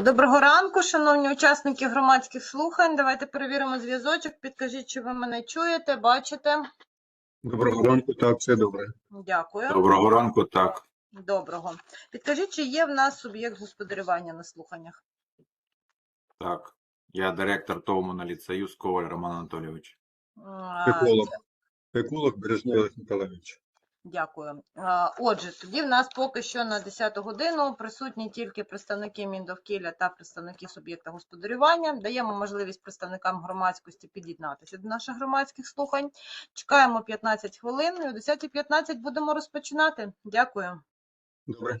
Доброго ранку, шановні учасники громадських слухань. Давайте перевіримо зв'язочок. Підкажіть, чи ви мене чуєте, бачите. Доброго ранку, так, все добре. Дякую. Доброго ранку, так. Доброго. Підкажіть, чи є в нас суб'єкт господарювання на слуханнях? Так. Я директор ТОВ «Моноліт Союз» Коваль Роман Анатолійович. Еколог. Еколог Бережний Олег Миколаївич. Дякую. Отже, тоді в нас поки що на 10 годину присутні тільки представники Міндовкілля та представники суб'єкта господарювання. Даємо можливість представникам громадськості під'єднатися до наших громадських слухань. Чекаємо 15 хвилин і о 10.15 будемо розпочинати. Дякую. Добре.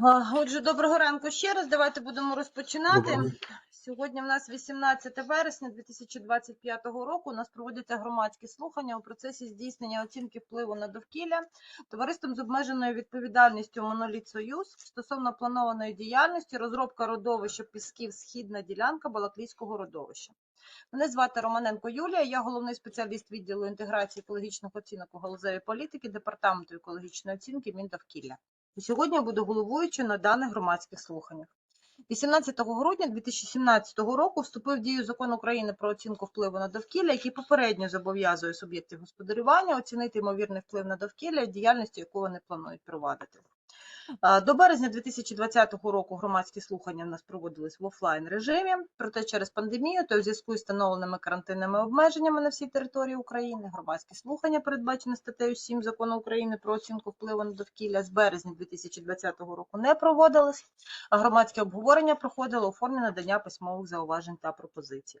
Отже, доброго ранку ще раз. Давайте будемо розпочинати. Доброго. Сьогодні в нас 18 вересня 2025 року. У нас проводяться громадські слухання у процесі здійснення оцінки впливу на довкілля товариством з обмеженою відповідальністю Моноліт Союз стосовно планованої діяльності розробка родовища пісків Східна ділянка Балаклійського родовища. Мене звати Романенко Юлія, я головний спеціаліст відділу інтеграції екологічних оцінок у галузевій політики Департаменту екологічної оцінки Міндовкілля. І сьогодні я буду головуючою на даних громадських слуханнях. 18 грудня 2017 року вступив в дію закон України про оцінку впливу на довкілля, який попередньо зобов'язує суб'єктів господарювання оцінити ймовірний вплив на довкілля і діяльність, яку вони планують провадити. До березня 2020 року громадські слухання в нас проводились в офлайн режимі, проте через пандемію та у зв'язку із встановленими карантинними обмеженнями на всій території України громадські слухання, передбачені статтею 7 закону України про оцінку впливу на довкілля з березня 2020 року не проводились, а громадське обговорення проходило у формі надання письмових зауважень та пропозицій.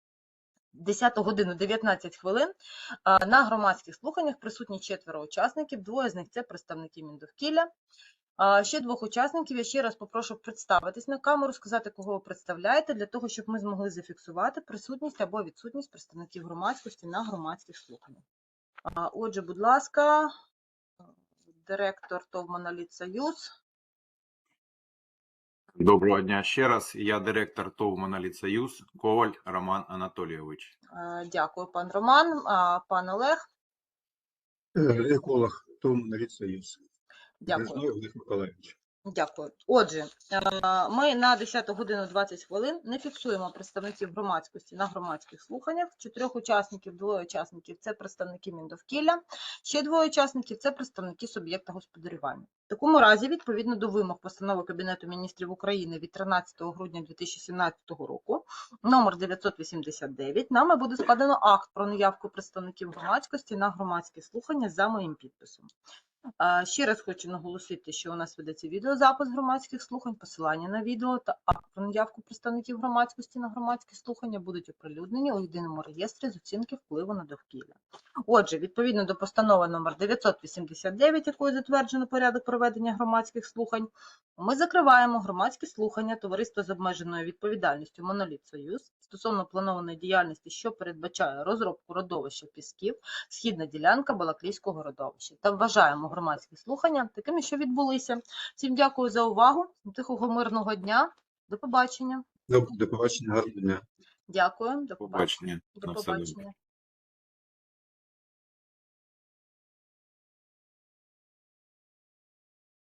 10 годину 19 хвилин на громадських слуханнях присутні четверо учасників. Двоє з них це представники Міндовкілля. Ще двох учасників я ще раз попрошу представитись на камеру, сказати, кого ви представляєте, для того, щоб ми змогли зафіксувати присутність або відсутність представників громадськості на громадських слуханнях. Отже, будь ласка, директор ТОВ «Моноліт Союз. Доброго дня ще раз. Я директор ТОВ «Моноліт Союз» Коваль Роман Анатолійович. Е, Дякую, пан Роман. А, Пан Олег, Еколог ТОВ «Моноліт Союз. дякую. Олег Миколаївич. Дякую. Отже, е, ми на 10 годину 20 хвилин не фіксуємо представників громадськості на громадських слуханнях. Чотирьох учасників, двоє учасників це представники Міндовкілля, ще двоє учасників це представники суб'єкта господарювання. В такому разі, відповідно до вимог постанови Кабінету міністрів України від 13 грудня 2017 року, номер 989, нами буде складено акт про наявку представників громадськості на громадські слухання за моїм підписом. Ще раз хочу наголосити, що у нас ведеться відеозапис громадських слухань, посилання на відео та акт про наявку представників громадськості на громадські слухання будуть оприлюднені у єдиному реєстрі з оцінки впливу на довкілля. Отже, відповідно до постанови номер 989, якою затверджено порядок проведення громадських слухань, ми закриваємо громадські слухання товариства з обмеженою відповідальністю Моноліт Союз стосовно планованої діяльності, що передбачає розробку родовища пісків східна ділянка Балаклійського родовища. Та вважаємо громадські слухання такими, що відбулися. Всім дякую за увагу. Тихого мирного дня. До побачення. До, до побачення, гарного дня. Дякую. До побачення. Побачення. До побачення.